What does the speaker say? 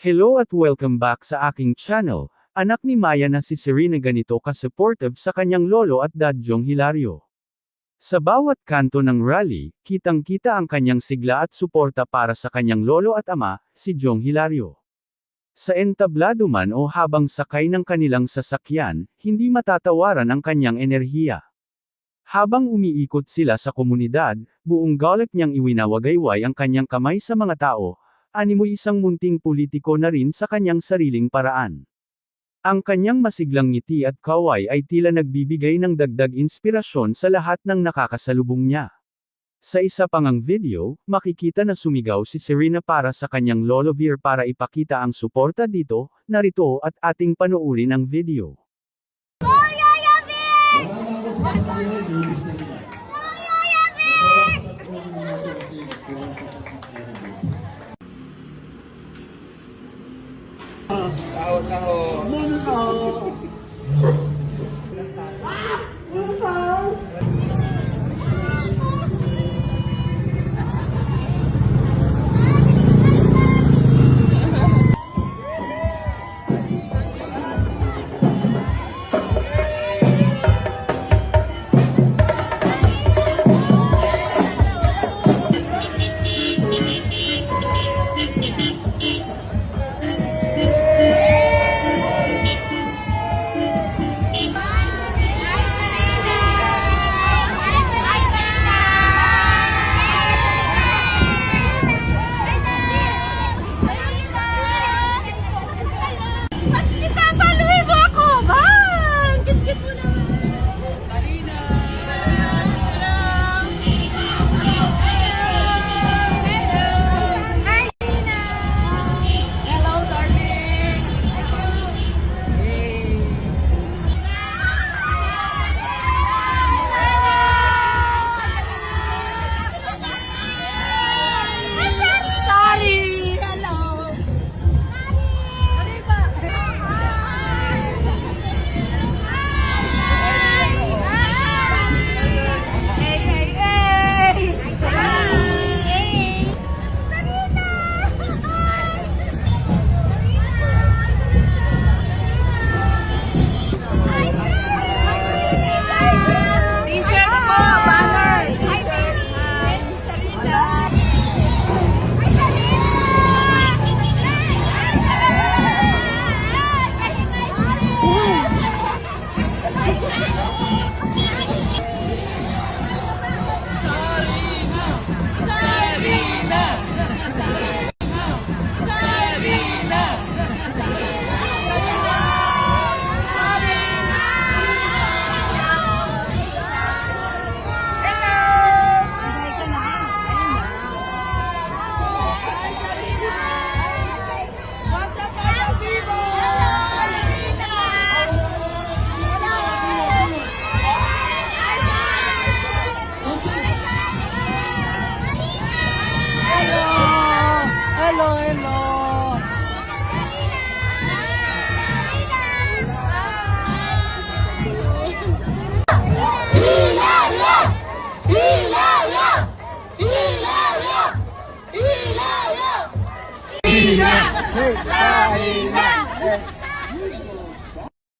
Hello at welcome back sa aking channel. Anak ni Maya na si Serena ganito ka-supportive sa kanyang lolo at dadyong Hilario. Sa bawat kanto ng rally, kitang-kita ang kanyang sigla at suporta para sa kanyang lolo at ama, si Jong Hilario. Sa entablado man o habang sakay ng kanilang sasakyan, hindi matatawaran ang kanyang enerhiya. Habang umiikot sila sa komunidad, buong galit niyang iwinawagayway ang kanyang kamay sa mga tao, animoy isang munting politiko na rin sa kanyang sariling paraan. Ang kanyang masiglang ngiti at kaway ay tila nagbibigay ng dagdag inspirasyon sa lahat ng nakakasalubong niya. Sa isa pangang video, makikita na sumigaw si Serena para sa kanyang Lolo Veer para ipakita ang suporta dito, narito at ating panoorin ang video. 然后 It's hey!